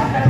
Thank you.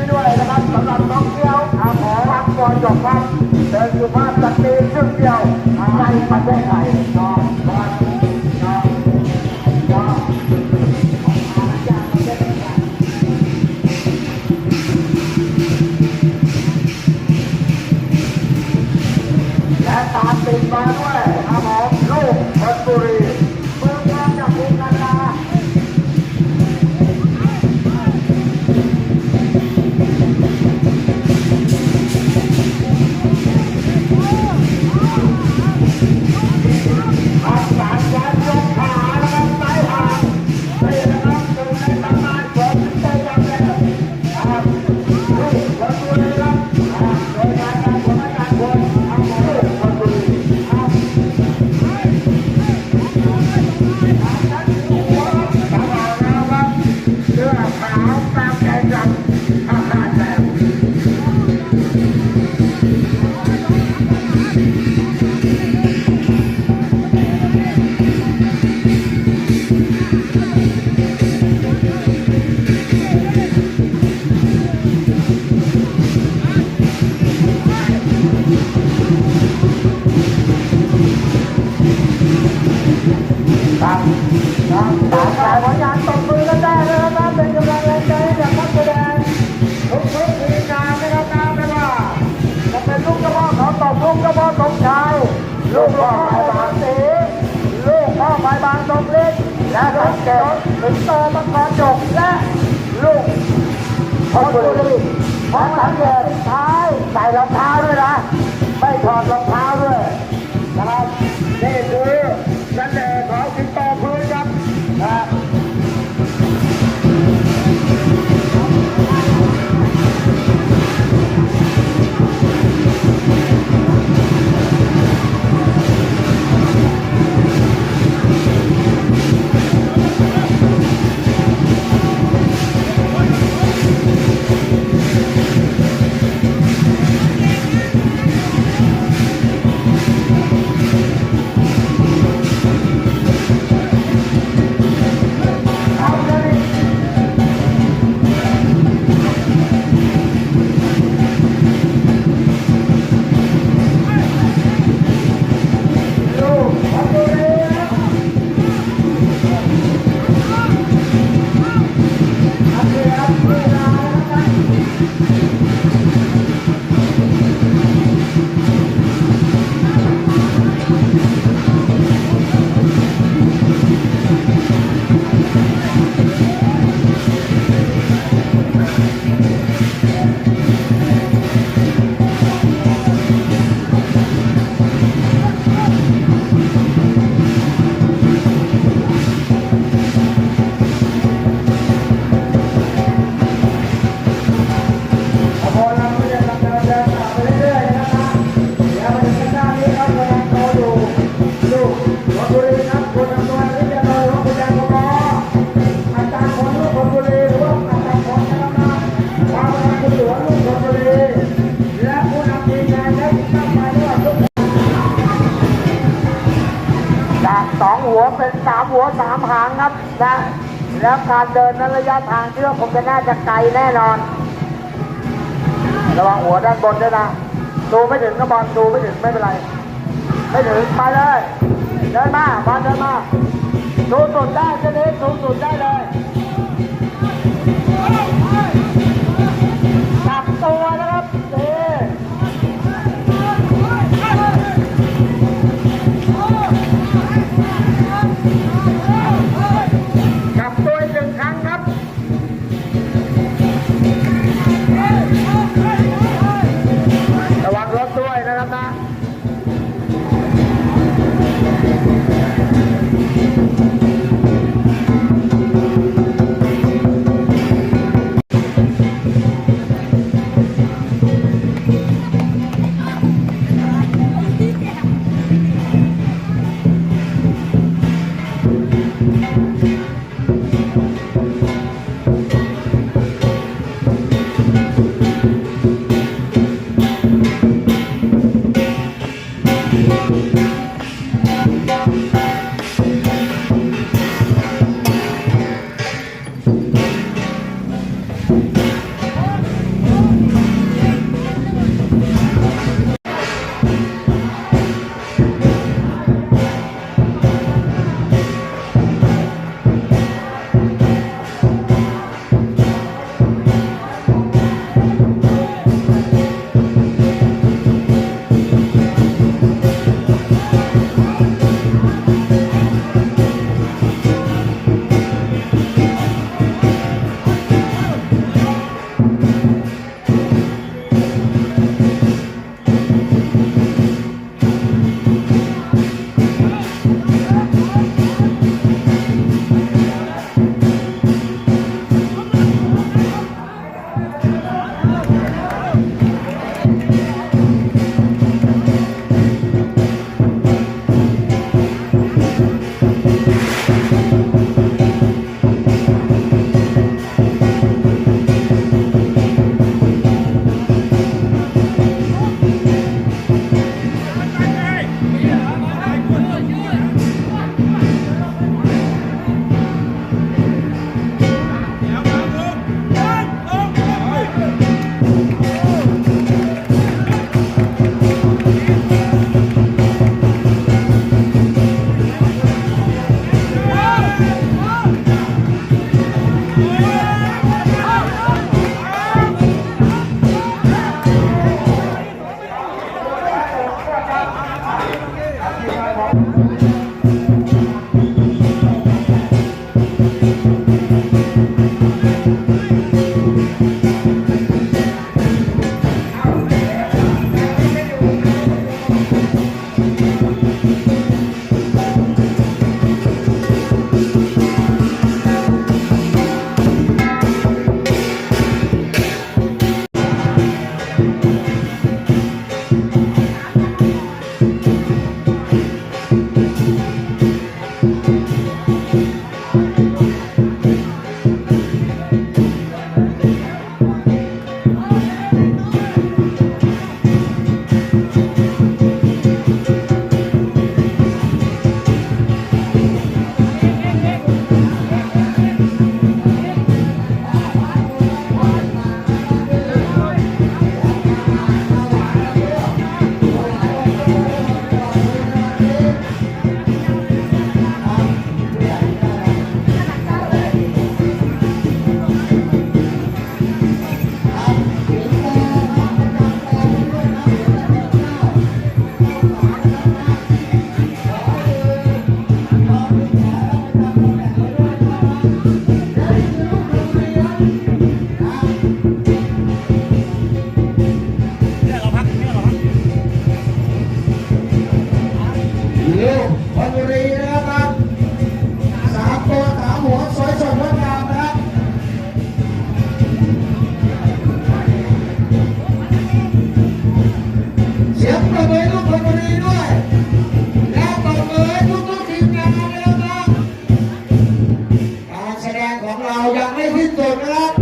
ี้ด้วยนะครับสำหรับน้องเที่ยวอาหมอวัดกรจบครับเดินสุภาพสตรีเชื่อเดียว และน้องเก๋ถึงโตมังกรจบและลูกพอดุลีพอดังเกตท้ายใส่รองเท้าด้วยนะ ไม่ถอดรองเท้า นะ แล้วการเดินนั้นระยะทางที่ว่าผมจะน่าจะไกลแน่นอน ระวังหัวด้านบนด้วยนะ ดูไม่ถึงก็บอลดูไม่ถึงไม่เป็นไร ไม่ถึงไปเลย เดินมาบอลเดินมาดูสุดได้เจนี้ดูสุดได้เลย ลูกบอลรีนะครับสาตัวสาหัวสวยสดงดงามนะครับเสียงประเมิลูกบอลบุรีด้วยแระเมินทุกทุกทีมงานนะครับการแสดงของเรายังไม่สิ้นสุดนะครับ